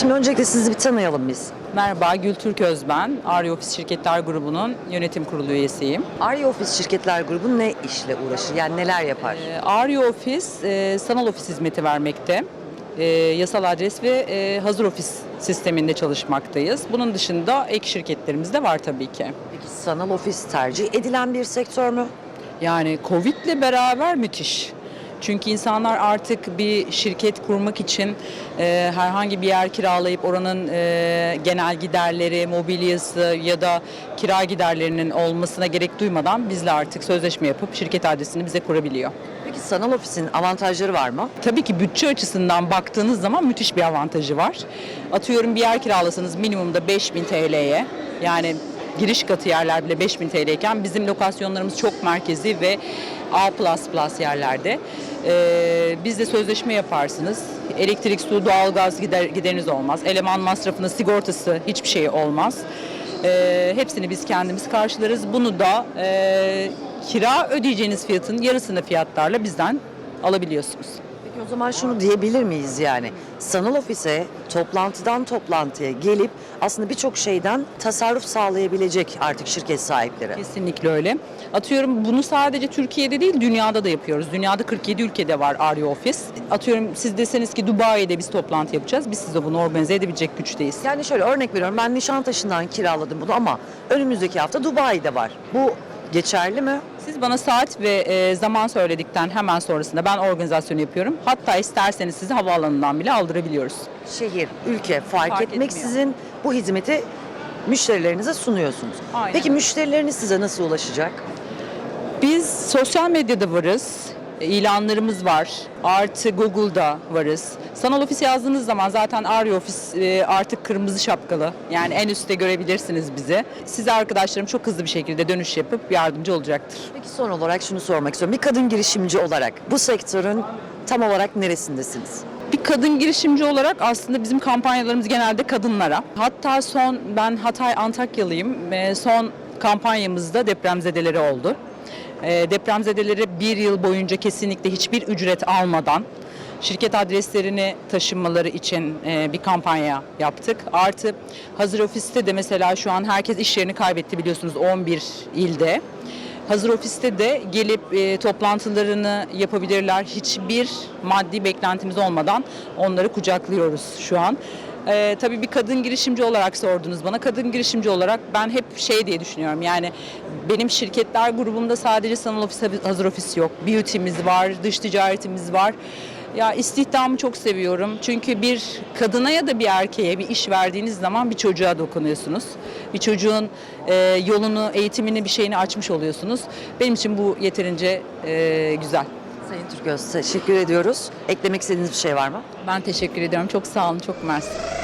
Şimdi öncelikle sizi bir tanıyalım biz. Merhaba, Gültürk Özben. Arya Ofis Şirketler Grubu'nun yönetim kurulu üyesiyim. Arya Ofis Şirketler Grubu ne işle uğraşır? Yani neler yapar? Ee, Arya Ofis, e, sanal ofis hizmeti vermekte. E, yasal adres ve e, hazır ofis sisteminde çalışmaktayız. Bunun dışında ek şirketlerimiz de var tabii ki. Peki sanal ofis tercih edilen bir sektör mü? Yani Covid'le beraber müthiş. Çünkü insanlar artık bir şirket kurmak için e, herhangi bir yer kiralayıp oranın e, genel giderleri, mobilyası ya da kira giderlerinin olmasına gerek duymadan bizle artık sözleşme yapıp şirket adresini bize kurabiliyor. Peki sanal ofisin avantajları var mı? Tabii ki bütçe açısından baktığınız zaman müthiş bir avantajı var. Atıyorum bir yer kiralasanız minimumda 5000 TL'ye yani giriş katı yerler bile 5000 TL iken bizim lokasyonlarımız çok merkezi ve A++ yerlerde. Ee, bizde sözleşme yaparsınız. Elektrik, su, doğalgaz gider, gideriniz olmaz. Eleman masrafının sigortası hiçbir şey olmaz. Ee, hepsini biz kendimiz karşılarız. Bunu da e, kira ödeyeceğiniz fiyatın yarısını fiyatlarla bizden alabiliyorsunuz. O zaman şunu diyebilir miyiz yani? Sanal ofise toplantıdan toplantıya gelip aslında birçok şeyden tasarruf sağlayabilecek artık şirket sahipleri. Kesinlikle öyle. Atıyorum bunu sadece Türkiye'de değil dünyada da yapıyoruz. Dünyada 47 ülkede var Arya Ofis. Atıyorum siz deseniz ki Dubai'de biz toplantı yapacağız. Biz size bunu organize edebilecek güçteyiz. Yani şöyle örnek veriyorum ben Nişantaşı'ndan kiraladım bunu ama önümüzdeki hafta Dubai'de var. Bu geçerli mi? Siz bana saat ve e, zaman söyledikten hemen sonrasında ben organizasyonu yapıyorum. Hatta isterseniz sizi havaalanından bile aldırabiliyoruz. Şehir, ülke fark, Fark etmeksizin bu hizmeti müşterilerinize sunuyorsunuz. Aynen. Peki müşterileriniz size nasıl ulaşacak? Biz sosyal medyada varız. İlanlarımız var. Artı Google'da varız. Sanal ofis yazdığınız zaman zaten Arya Ofis e, artık kırmızı şapkalı. Yani en üstte görebilirsiniz bizi. Size arkadaşlarım çok hızlı bir şekilde dönüş yapıp yardımcı olacaktır. Peki son olarak şunu sormak istiyorum. Bir kadın girişimci olarak bu sektörün tam olarak neresindesiniz? Bir kadın girişimci olarak aslında bizim kampanyalarımız genelde kadınlara. Hatta son ben Hatay Antakyalıyım. E, Son kampanyamızda depremzedeleri oldu. E, Depremzedelere bir yıl boyunca kesinlikle hiçbir ücret almadan şirket adreslerini taşınmaları için e, bir kampanya yaptık. Artı hazır ofiste de mesela şu an herkes iş yerini kaybetti biliyorsunuz 11 ilde. Hazır ofiste de gelip e, toplantılarını yapabilirler. Hiçbir maddi beklentimiz olmadan onları kucaklıyoruz şu an. E, tabii bir kadın girişimci olarak sordunuz bana. Kadın girişimci olarak ben hep şey diye düşünüyorum. Yani benim şirketler grubumda sadece sanal ofis, hazır ofis yok. Beauty'miz var, dış ticaretimiz var. Ya istihdamı çok seviyorum. Çünkü bir kadına ya da bir erkeğe bir iş verdiğiniz zaman bir çocuğa dokunuyorsunuz. Bir çocuğun e, yolunu, eğitimini, bir şeyini açmış oluyorsunuz. Benim için bu yeterince e, güzel. Sayın Türköz teşekkür ediyoruz. Eklemek istediğiniz bir şey var mı? Ben teşekkür ediyorum. Çok sağ olun, çok mersi.